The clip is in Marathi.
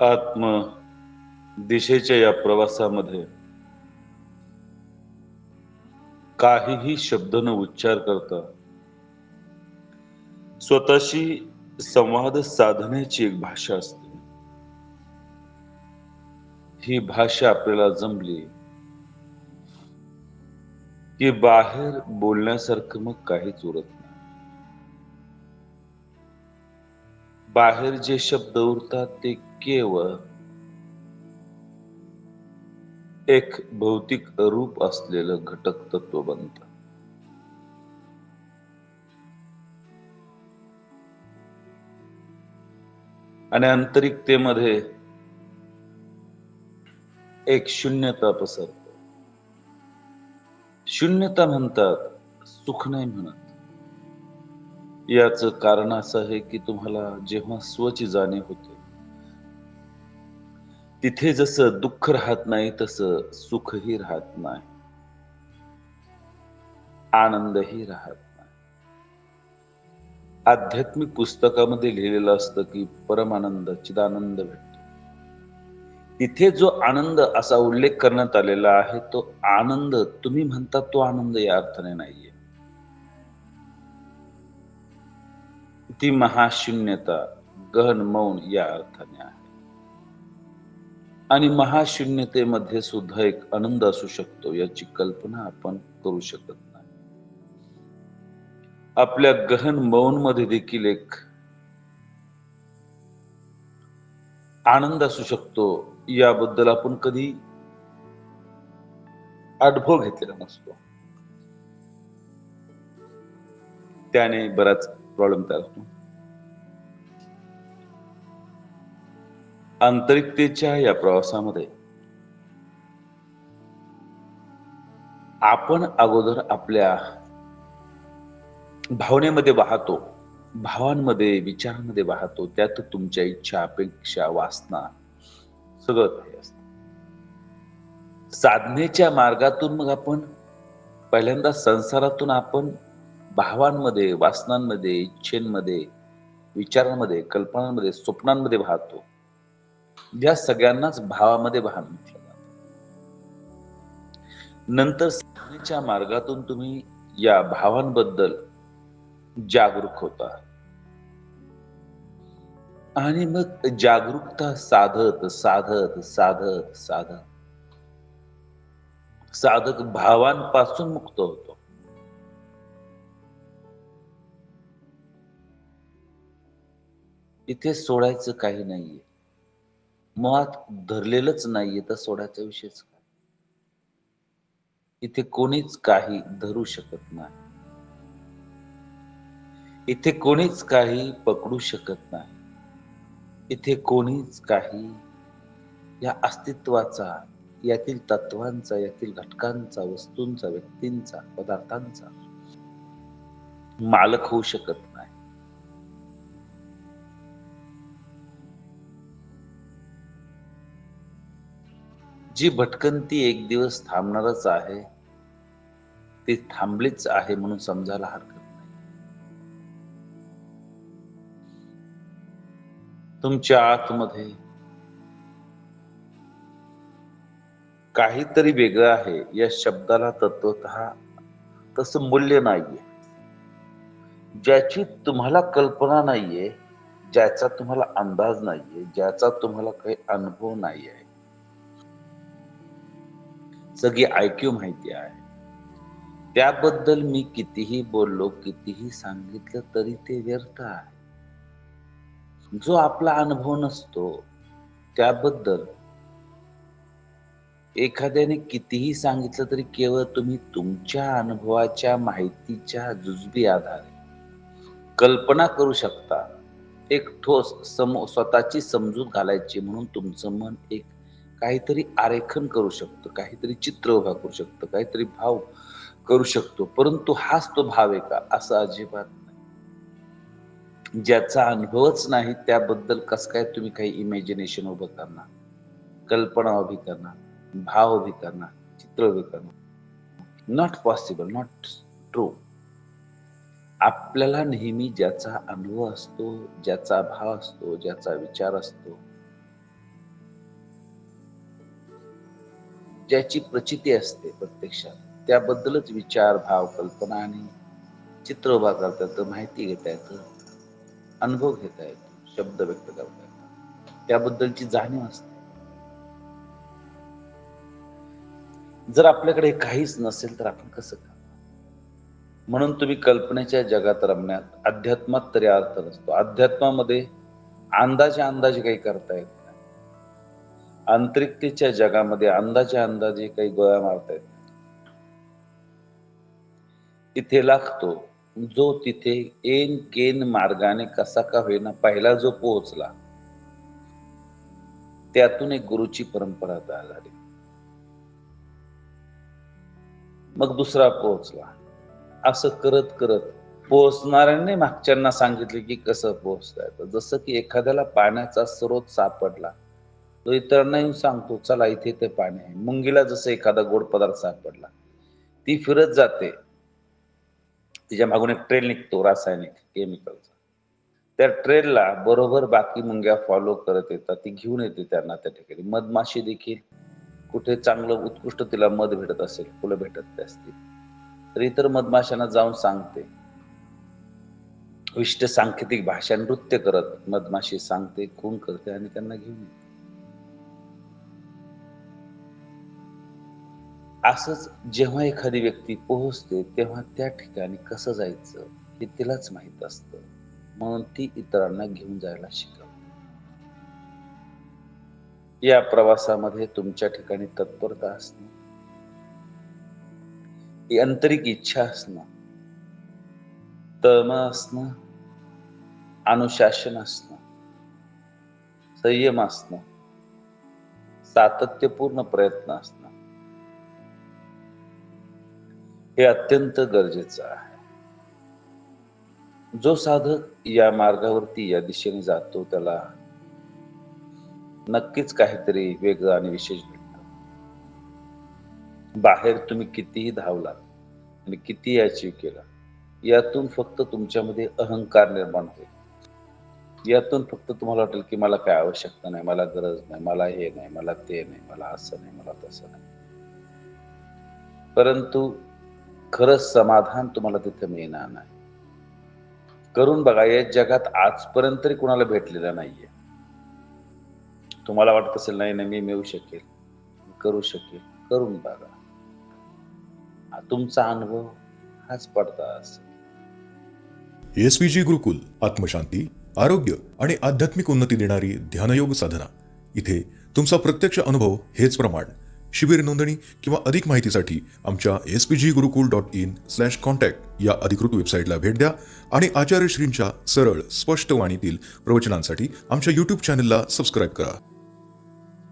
आत्म दिशेच्या या प्रवासामध्ये काहीही शब्द न उच्चार करता स्वतःशी संवाद साधण्याची एक भाषा असते. ही भाषा आपल्याला जमली की बाहेर बोलण्यासारखं मग काहीच उरत नाही. बाहेर जे शब्द उरतात ते केवळ एक भौतिक रूप असलेलं घटक तत्व बनत. आणि आंतरिकतेमध्ये एक शून्यता पसरते. शून्यता म्हणतात सुख नाही म्हणत. याचं कारण असं आहे की तुम्हाला जेव्हा स्वची जाणीव होते तिथे जसं दुःख राहत नाही तसं सुखही राहत नाही. आनंदही राहत नाही. आध्यात्मिक पुस्तकामध्ये लिहिलेलं असतं की परमानंद चिदानंद भेटतो. तिथे जो आनंद असा उल्लेख करण्यात आलेला आहे तो आनंद तुम्ही म्हणता तो आनंद या अर्थाने नाहीये. ती महाशून्यता गहन मौन या अर्थाने आहे. आणि महाशून्यतेमध्ये सुद्धा एक आनंद असू शकतो याची कल्पना आपण करू शकत नाही. आपल्या गहन मौनमध्ये देखील एक आनंद असू शकतो याबद्दल आपण कधी अनुभव घेतलेला नसतो. त्याने बराच प्रॉब्लेम तयार होतो आंतरिकतेच्या या प्रवासामध्ये आपण अगोदर आपल्या भावनेमध्ये वाहतो भावांमध्ये विचारांमध्ये वाहतो त्यात तुमच्या इच्छा अपेक्षा वासना सगळं काही असत. साधनेच्या मार्गातून मग आपण पहिल्यांदा संसारातून आपण भावांमध्ये वासनांमध्ये इच्छेंमध्ये विचारांमध्ये कल्पनांमध्ये स्वप्नांमध्ये वाहतो. या सगळ्यांनाच भावामध्ये वाहन म्हटलं नंतर साधनेच्या मार्गातून तुम्ही या भावांबद्दल जागरूक होता. आणि मग जागरूकता साधत साधत साधत साधत. साधक भावांपासून मुक्त होतो. इथे सोडायचं काही नाहीये. मुळात धरलेलंच नाहीये तर सोडायचा विषयच काय. इथे कोणीच काही धरू शकत नाही. इथे कोणीच काही पकडू शकत नाही. इथे कोणीच काही या अस्तित्वाचा यातील तत्वांचा यातील घटकांचा वस्तूंचा व्यक्तींचा पदार्थांचा मालक होऊ शकत नाही. जी भटकंती एक दिवस थांबणारच आहे ती थांबलीच आहे म्हणून समजायला हरकत नाही. तुमच्या आतमध्ये काहीतरी वेगळं आहे या शब्दाला तत्वत तसं मूल्य नाहीये. ज्याची तुम्हाला कल्पना नाहीये ज्याचा तुम्हाला अंदाज नाहीये ज्याचा तुम्हाला काही अनुभव नाही आहे सगळी ऐक्यू माहिती आहे. त्याबद्दल मी कितीही बोललो कितीही सांगितलं तरी ते व्यर्थ आहे. जो आपला अनुभव नसतो त्याबद्दल एखाद्याने कितीही सांगितलं तरी केवळ तुम्ही तुमच्या अनुभवाच्या माहितीच्या जुजबी आधारे कल्पना करू शकता. एक ठोस सम स्वतःची समजूत घालायची म्हणून तुमचं मन एक काहीतरी आरेखन करू शकतो काहीतरी चित्र उभा करू शकतो काहीतरी भाव करू शकतो परंतु हाच तो भाव आहे का? असं अजिबात नाही. ज्याचा अनुभवच नाही त्याबद्दल कस काय तुम्ही काही इमॅजिनेशन उभं करणार? कल्पना उभी करणार भाव उभी करणार चित्र उभी करणार? नॉट पॉसिबल नॉट ट्रू आपल्याला नेहमी ज्याचा अनुभव असतो ज्याचा भाव असतो ज्याचा विचार असतो ज्याची प्रचिती असते प्रत्यक्षात. त्याबद्दलच विचार भाव कल्पना आणि चित्र उभा करता येतं माहिती घेता येतं अनुभव घेता येतो शब्द व्यक्त करता येतात. त्याबद्दलची जाणीव असते. जर आपल्याकडे काहीच नसेल तर आपण कसं करणार? म्हणून तुम्ही कल्पनेच्या जगात रमण्यात अध्यात्मात तरी अर्थ नसतो. अध्यात्मामध्ये अंदाजे अंदाजे काही करता येत आंतरिकतेच्या जगामध्ये अंदाजे अंदाजे काही गोळ्या मारतायत. तिथे लागतो जो तिथे एन केन मार्गाने कसा का होईना पहिला जो पोहोचला त्यातून एक गुरुची परंपरा तयार झाली मग दुसरा पोहोचला. असं करत करत पोहोचणाऱ्याने मागच्यांना सांगितले की कसं पोहोचता येतं जसं की एखाद्याला पाण्याचा स्रोत सापडला तो इतरांनाही सांगतो चला इथे ते पाणी आहे. मुंगीला जसं एखादा गोड पदार्थ सापडला ती फिरत जाते. तिच्या मागून एक ट्रेन निघतो रासायनिक केमिकलचा त्या ट्रेनला बरोबर बाकी मुंग्या फॉलो करत येतात ती घेऊन येते त्यांना त्या ठिकाणी. मधमाशी देखील कुठे चांगलं उत्कृष्ट तिला मध भेटत असेल फुलं भेटत असतील तर इतर मधमाशांना जाऊन सांगते. विशिष्ट सांकेतिक भाषा नृत्य करत मधमाशी सांगते खून करते आणि त्यांना घेऊन येते. असंच जेव्हा एखादी व्यक्ती पोहोचते तेव्हा त्या ठिकाणी कसं जायचं हे तिलाच माहीत असतं. म्हणून ती इतरांना घेऊन जायला शिकव या प्रवासामध्ये तुमच्या ठिकाणी तत्परता असणं आंतरिक इच्छा असणं तळमळ असणं अनुशासन असणं संयम असणं सातत्यपूर्ण प्रयत्न असणं हे अत्यंत गरजेचं आहे. जो साधक या मार्गावरती या दिशेने जातो त्याला नक्कीच काहीतरी वेगळं आणि विशेष भेटत. बाहेर तुम्ही कितीही धावलात आणि कितीही अचीव केला यातून फक्त तुमच्यामध्ये अहंकार निर्माण होईल. यातून फक्त तुम्हाला वाटेल की मला काय आवश्यकता नाही मला गरज नाही मला हे नाही मला ते नाही मला असं नाही मला तसं नाही. परंतु खरंच समाधान तुम्हाला तिथे मिळणार नाही. करून बघा या जगात आजपर्यंत तरी कुणाला भेटलेलं नाहीये. तुम्हाला वाटत असेल नाही नाही मी मिळू शकेल करू शकेल करून बघा. तुमचा अनुभव हाच पडता असेल. एस जी गुरुकुल आत्मशांती आरोग्य आणि आध्यात्मिक उन्नती देणारी ध्यानयोग साधना. इथे तुमचा प्रत्यक्ष अनुभव हेच प्रमाण. शिबिर नोंदणी किंवा अधिक माहितीसाठी आमच्या S P G Gurukul dot in slash contact या अधिकृत वेबसाईटला भेट द्या आणि आचार्य श्रींच्या सरळ स्पष्ट वाणीतील प्रवचनांसाठी आमच्या यूट्यूब चॅनलला सबस्क्राईब करा.